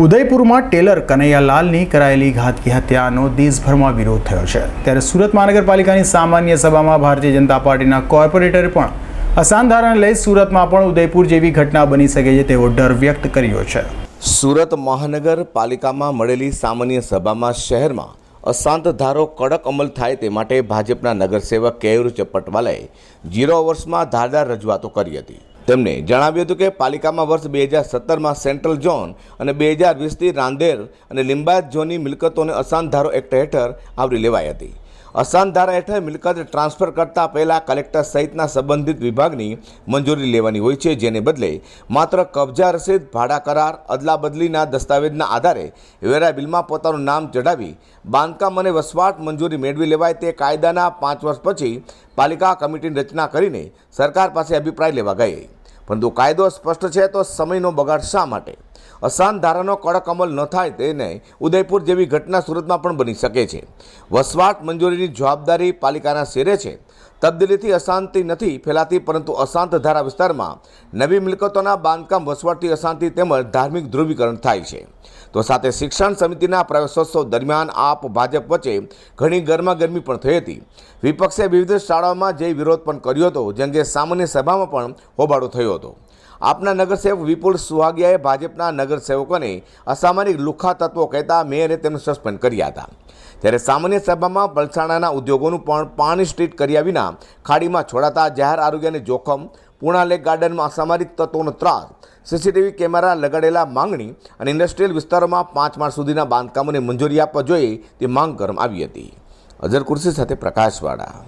ઉદયપુરમાં Taylor કનૈયાલાલની કરાયેલી ઘાતકી હત્યાનો દેશભરમાં વિરોધ થયો છે. ત્યારે સુરત મહાનગરપાલિકાની સામાન્ય સભામાં ભારતીય જનતા પાર્ટીના કોર્પોરેટરે પણ અસાન ધારાને લઈ સુરતમાં પણ ઉદયપુર જેવી ઘટના બની શકે છે તેવો ડર વ્યક્ત કર્યો છે. સુરત મહાનગરપાલિકામાં મળેલી સામાન્ય સભામાં શહેરમાં અશાંત ધારો કડક અમલ થાય તે માટે ભાજપના નગરસેવક કેયુર ચપટવાલાએ ઝીરો વર્ષમાં ધારદાર રજૂઆતો કરી હતી. તેમણે જણાવ્યું હતું કે પાલિકામાં વર્ષ બે હજાર સત્તરમાં સેન્ટ્રલ ઝોન અને બે હજાર વીસથી રાંદેર અને લિંબાયત ઝોનની મિલકતોને અશાંત ધારો એક્ટ હેઠળ આવરી લેવાઈ હતી. અશાંત ધારા હેઠળ મિલકત ટ્રાન્સફર કરતા પહેલાં કલેક્ટર સહિતના સંબંધિત વિભાગની મંજૂરી લેવાની હોય છે, જેને બદલે માત્ર કબજા રસીદ, ભાડા કરાર, અદલાબદલીના દસ્તાવેજના આધારે વેરા બિલમાં પોતાનું નામ ચઢાવી બાંધકામ અને વસવાટ મંજૂરી મેળવી લેવાય તે કાયદાના પાંચ વર્ષ પછી પાલિકા કમિટીની રચના કરીને સરકાર પાસે અભિપ્રાય લેવા ગઈ. પરંતુ કાયદો સ્પષ્ટ છે તો સમયનો બગાડ શા માટે? અસાન ધારાનો કડક અમલ ન થાય તેને ઉદયપુર જેવી ઘટના સુરતમાં પણ બની શકે છે. વસવાટ મંજૂરીની જવાબદારી પાલિકાના શેરે છે. તબદીલીથી અશાંતિ નથી ફેલાતી પરંતુ અશાંત ધારા વિસ્તારમાં નવી મિલકતોના બાંધકામ, વસવાટથી અશાંતિ તેમજ ધાર્મિક ધ્રુવીકરણ થાય છે. તો સાથે શિક્ષણ સમિતિના પ્રવેશોત્સવ દરમિયાન આપ ભાજપ વચ્ચે ઘણી ગરમાગરમી પણ થઈ હતી. વિપક્ષે વિવિધ શાળાઓમાં જે વિરોધ પણ કર્યો હતો, જેમ અંગે સામાન્ય સભામાં પણ હોબાળો થયો હતો. આપના નગરસેવક વિપુલ સુહાગિયાએ ભાજપના નગરસેવકોને અસામાજિક લુખા તત્વો કહેતા મેયરે તેમને સસ્પેન્ડ કર્યા હતા. ત્યારે સામાન્ય સભામાં પલસાણાના ઉદ્યોગોનું પણ પાણી સ્ટ્રીટ કર્યા વિના ખાડીમાં છોડાતા જાહેર આરોગ્યને જોખમ લેક ગાર્ડનમાં અસામાજિક તત્વોનો ત્રાસ, સીસીટીવી કેમેરા લગાડેલા માંગણી અને ઇન્ડસ્ટ્રીયલ વિસ્તારોમાં પાંચ માળ સુધીના બાંધકામોને મંજૂરી આપવા જોઈએ તે માંગ કરવામાં આવી હતી. અઝર કુર્સી સાથે પ્રકાશવાળા